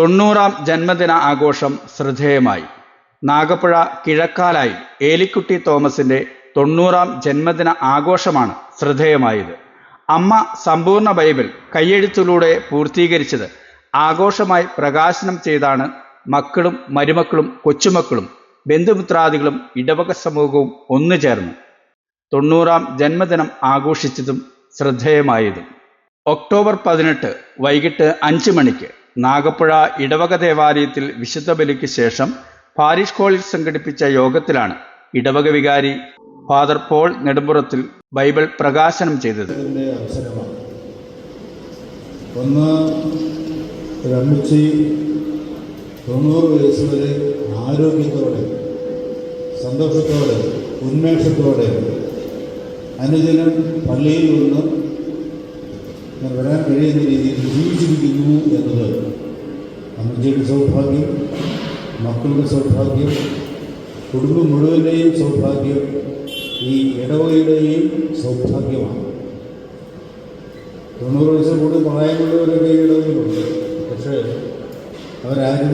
തൊണ്ണൂറാം ജന്മദിന ആഘോഷം ശ്രദ്ധേയമായി. നാഗപ്പുഴ കിഴക്കാലായി ഏലിക്കുട്ടി തോമസിന്റെ തൊണ്ണൂറാം ജന്മദിന ആഘോഷമാണ് ശ്രദ്ധേയമായത്. അമ്മ സമ്പൂർണ ബൈബിൾ കയ്യെഴുത്തിലൂടെ പൂർത്തീകരിച്ചത് ആഘോഷമായി പ്രകാശനം ചെയ്താണ് മക്കളും മരുമക്കളും കൊച്ചുമക്കളും ബന്ധുമിത്രാദികളും ഇടവക സമൂഹവും ഒന്നു ചേർന്നു തൊണ്ണൂറാം ജന്മദിനം ആഘോഷിച്ചതും ശ്രദ്ധേയമായതും. ഒക്ടോബർ പതിനെട്ട് വൈകിട്ട് അഞ്ച് മണിക്ക് നാഗപ്പുഴ ഇടവക ദേവാലയത്തിൽ വിശുദ്ധ ബലിക്ക് ശേഷം പാരിഷ് കോളിൽ സംഘടിപ്പിച്ച യോഗത്തിലാണ് ഇടവക വികാരി ഫാദർ പോൾ നെടുമ്പുറത്തിൽ ബൈബിൾ പ്രകാശനം ചെയ്തത്. ഒന്ന് തൊണ്ണൂറ് വയസ്സ് വരെ ആരോഗ്യത്തോടെ സന്തോഷത്തോടെ ഉന്മേഷത്തോടെ അനുദിനം പള്ളിയിൽ നിന്ന് ഞാൻ വരാൻ കഴിയുന്ന രീതിയിൽ ജീവിച്ചിരിക്കുന്നു എന്നത് അമ്മച്ചിയുടെ സൗഭാഗ്യം മക്കളുടെ സൗഭാഗ്യം കുടുംബം മുഴുവന്റെയും സൗഭാഗ്യം ഈ ഇടവകയുടെയും സൗഭാഗ്യമാണ്. തൊണ്ണൂറ് വയസ്സ് കൂടുതൽ പ്രായമുള്ളവരൊക്കെ ഇടവകയിലുണ്ട്. പക്ഷേ അവരാരും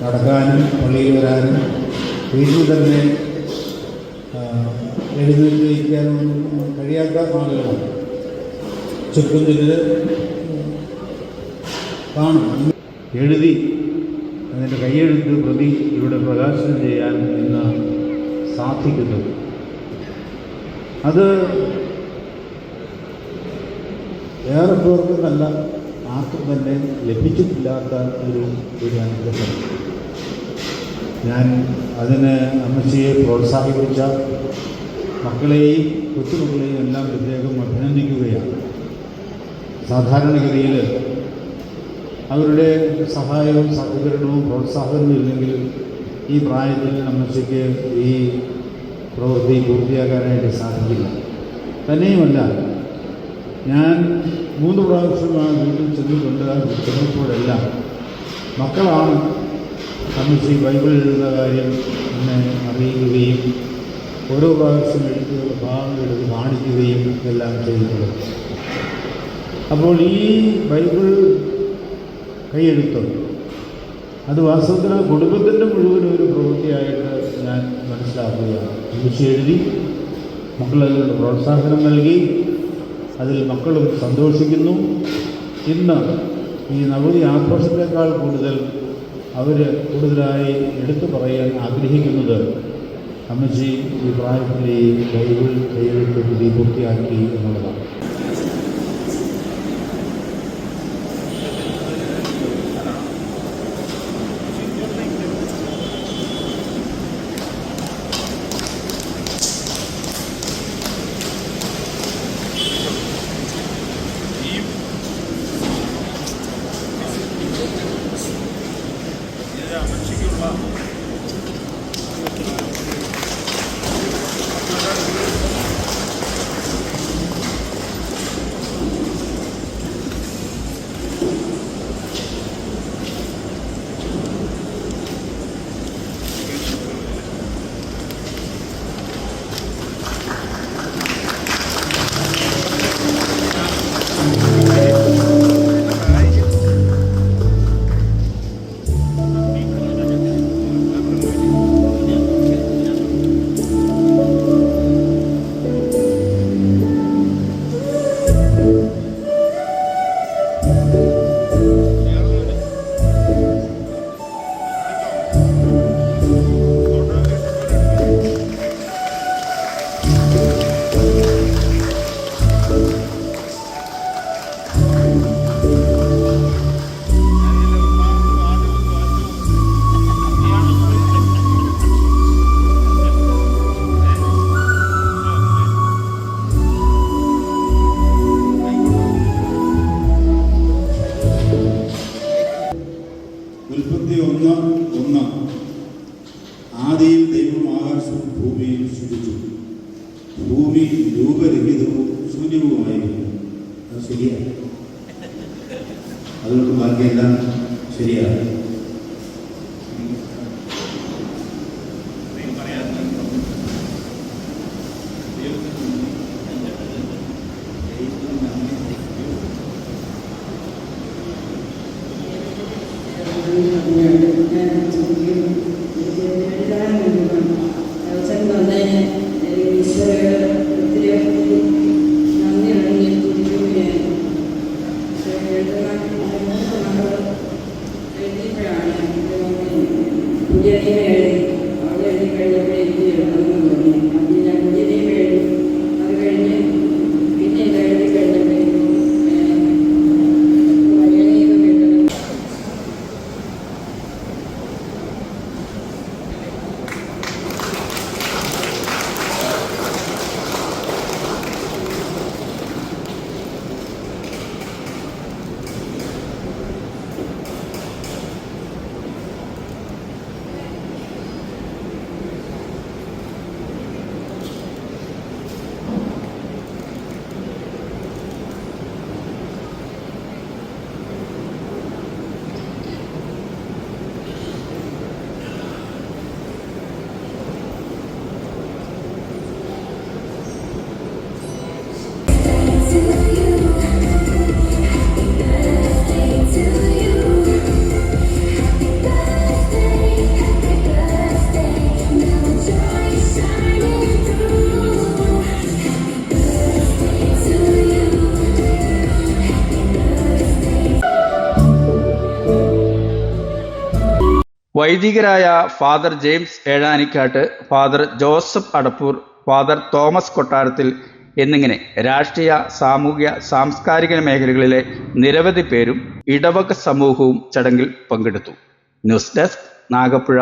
നടക്കാനും പള്ളിയിൽ വരാനും വീട്ടിൽ തന്നെ എഴുന്നേറ്റ് ഒന്നും കഴിയാത്ത ആളുകളാണ്. ചുരുക്കം ചിലർ കാണും. എഴുതി അതിന്റെ കൈയെഴുത്ത് പ്രതി ഇവിടെ പ്രകാശനം ചെയ്യാൻ ഇന്ന് സാധിക്കുന്നത് അത് ഏറെ പേർക്ക് നല്ല ആർക്കും തന്നെ ലഭിച്ചിട്ടില്ലാത്ത ഒരു ഒരു അനുഗ്രഹം. ഞാൻ അതിന് അമ്മച്ചിയെ പ്രോത്സാഹിപ്പിച്ച മക്കളെയും കൊച്ചുമക്കളെയും എല്ലാം പ്രത്യേകം അഭിനന്ദിക്കുകയാണ്. സാധാരണഗതിയിൽ അവരുടെ സഹായവും സഹകരണവും പ്രോത്സാഹനവും ഇല്ലെങ്കിൽ ഈ പ്രായത്തിൽ നമ്മൾക്ക് ഈ പ്രവൃത്തി പൂർത്തിയാക്കാനായിട്ട് സാധിക്കില്ല. തന്നെയുമല്ല ഞാൻ മൂന്ന് പ്രാവശ്യം ആ വീട്ടിൽ ചെന്നിട്ടുണ്ട് ചെന്നപ്പോഴെല്ലാം മക്കളാണ് അമ്മച്ചി ബൈബിൾ എഴുതുന്ന കാര്യം എന്നെ അറിയിക്കുകയും ഓരോ പ്രാവശ്യം എടുത്ത് ഭാഗം എടുത്ത് കാണിക്കുകയും എല്ലാം ചെയ്തിട്ടുള്ളത് അപ്പോൾ ഈ ബൈബിൾ കൈയെഴുത്ത് അത് വാസ്തവത്തിൽ ആ കുടുംബത്തിന്റെ മുഴുവൻ ഒരു പ്രവൃത്തിയായിട്ട് ഞാൻ മനസ്സിലാക്കുകയാണ്. അമ്മച്ചി എഴുതി മക്കളതിനുള്ള പ്രോത്സാഹനം നൽകി അതിൽ മക്കളും സന്തോഷിക്കുന്നു. ഇന്ന് ഈ നവതി ആഘോഷത്തെക്കാൾ കൂടുതൽ അവർ കൂടുതലായി എടുത്തു പറയാൻ ആഗ്രഹിക്കുന്നത് അമ്മച്ചി ഈ പ്രായത്തിൽ ഈ ബൈബിൾ കൈയെഴുത്ത് വിധി പൂർത്തിയാക്കി എന്നുള്ളതാണ്. അത് ശരിയാണ്. അതുകൊണ്ട് ബാക്കിയെല്ലാം ശരിയാണ്. വൈദികരായ father James Ezhanikkatt father Joseph Adappur father Thomas Kottarathil എന്നിങ്ങനെ രാഷ്ട്രീയ സാമൂഹ്യ സാംസ്കാരിക മേഖലകളിലെ നിരവധി പേരും ഇടവക സമൂഹവും ചടങ്ങിൽ പങ്കെടുത്തു. News desk Nagappuzha.